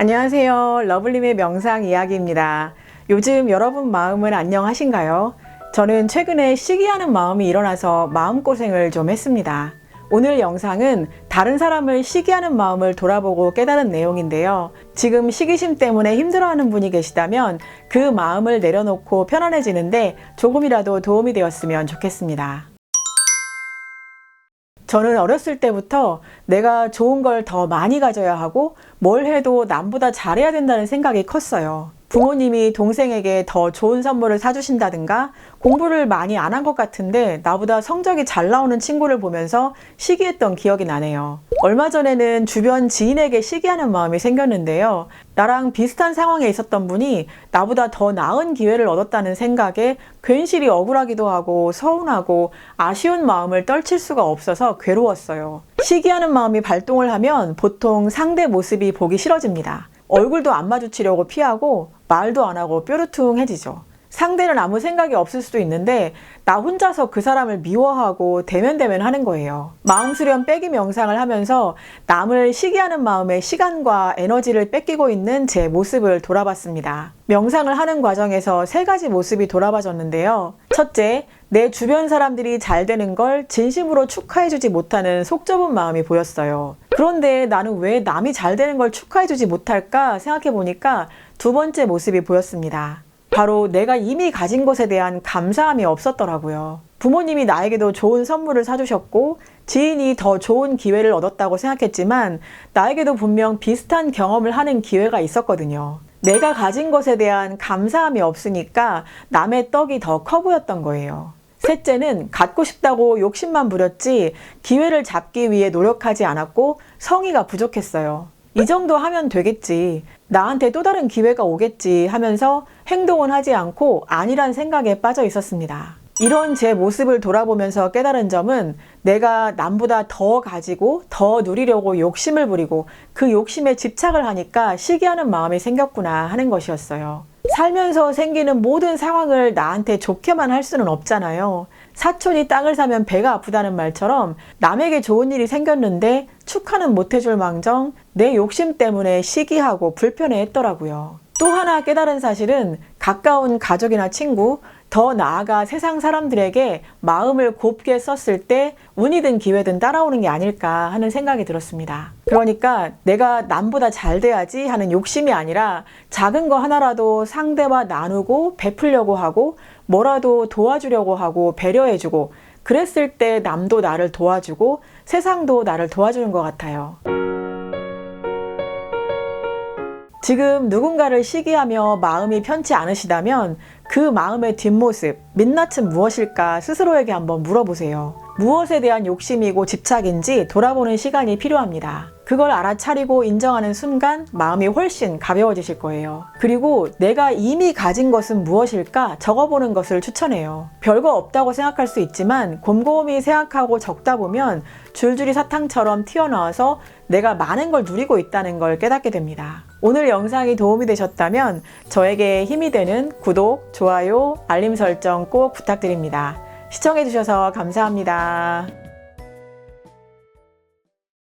안녕하세요. 러블림의 명상 이야기입니다. 요즘 여러분 마음은 안녕하신가요? 저는 최근에 시기하는 마음이 일어나서 마음고생을 좀 했습니다. 오늘 영상은 다른 사람을 시기하는 마음을 돌아보고 깨달은 내용인데요. 지금 시기심 때문에 힘들어하는 분이 계시다면 그 마음을 내려놓고 편안해지는데 조금이라도 도움이 되었으면 좋겠습니다. 저는 어렸을 때부터 내가 좋은 걸 더 많이 가져야 하고 뭘 해도 남보다 잘해야 된다는 생각이 컸어요. 부모님이 동생에게 더 좋은 선물을 사주신다든가 공부를 많이 안 한 것 같은데 나보다 성적이 잘 나오는 친구를 보면서 시기했던 기억이 나네요. 얼마 전에는 주변 지인에게 시기하는 마음이 생겼는데요. 나랑 비슷한 상황에 있었던 분이 나보다 더 나은 기회를 얻었다는 생각에 괜시리 억울하기도 하고 서운하고 아쉬운 마음을 떨칠 수가 없어서 괴로웠어요. 시기하는 마음이 발동을 하면 보통 상대 모습이 보기 싫어집니다. 얼굴도 안 마주치려고 피하고 말도 안 하고 뾰루퉁해지죠. 상대는 아무 생각이 없을 수도 있는데 나 혼자서 그 사람을 미워하고 대면대면 하는 거예요. 마음 수련 빼기 명상을 하면서 남을 시기하는 마음에 시간과 에너지를 뺏기고 있는 제 모습을 돌아봤습니다. 명상을 하는 과정에서 세 가지 모습이 돌아봐졌는데요. 첫째, 내 주변 사람들이 잘 되는 걸 진심으로 축하해주지 못하는 속 좁은 마음이 보였어요. 그런데 나는 왜 남이 잘 되는 걸 축하해주지 못할까 생각해 보니까 두 번째 모습이 보였습니다. 바로 내가 이미 가진 것에 대한 감사함이 없었더라고요. 부모님이 나에게도 좋은 선물을 사주셨고 지인이 더 좋은 기회를 얻었다고 생각했지만 나에게도 분명 비슷한 경험을 하는 기회가 있었거든요. 내가 가진 것에 대한 감사함이 없으니까 남의 떡이 더 커 보였던 거예요. 셋째는 갖고 싶다고 욕심만 부렸지 기회를 잡기 위해 노력하지 않았고 성의가 부족했어요. 이 정도 하면 되겠지. 나한테 또 다른 기회가 오겠지 하면서 행동은 하지 않고 아니란 생각에 빠져 있었습니다. 이런 제 모습을 돌아보면서 깨달은 점은 내가 남보다 더 가지고 더 누리려고 욕심을 부리고 그 욕심에 집착을 하니까 시기하는 마음이 생겼구나 하는 것이었어요. 살면서 생기는 모든 상황을 나한테 좋게만 할 수는 없잖아요. 사촌이 땅을 사면 배가 아프다는 말처럼 남에게 좋은 일이 생겼는데 축하는 못 해줄 망정 내 욕심 때문에 시기하고 불편해 했더라고요. 또 하나 깨달은 사실은 가까운 가족이나 친구, 더 나아가 세상 사람들에게 마음을 곱게 썼을 때 운이든 기회든 따라오는 게 아닐까 하는 생각이 들었습니다. 그러니까 내가 남보다 잘 돼야지 하는 욕심이 아니라 작은 거 하나라도 상대와 나누고 베풀려고 하고 뭐라도 도와주려고 하고 배려해주고 그랬을 때 남도 나를 도와주고 세상도 나를 도와주는 것 같아요. 지금 누군가를 시기하며 마음이 편치 않으시다면 그 마음의 뒷모습, 민낯은 무엇일까 스스로에게 한번 물어보세요. 무엇에 대한 욕심이고 집착인지 돌아보는 시간이 필요합니다. 그걸 알아차리고 인정하는 순간 마음이 훨씬 가벼워지실 거예요. 그리고 내가 이미 가진 것은 무엇일까 적어보는 것을 추천해요. 별거 없다고 생각할 수 있지만 곰곰이 생각하고 적다 보면 줄줄이 사탕처럼 튀어나와서 내가 많은 걸 누리고 있다는 걸 깨닫게 됩니다. 오늘 영상이 도움이 되셨다면 저에게 힘이 되는 구독, 좋아요, 알림 설정 꼭 부탁드립니다. 시청해주셔서 감사합니다.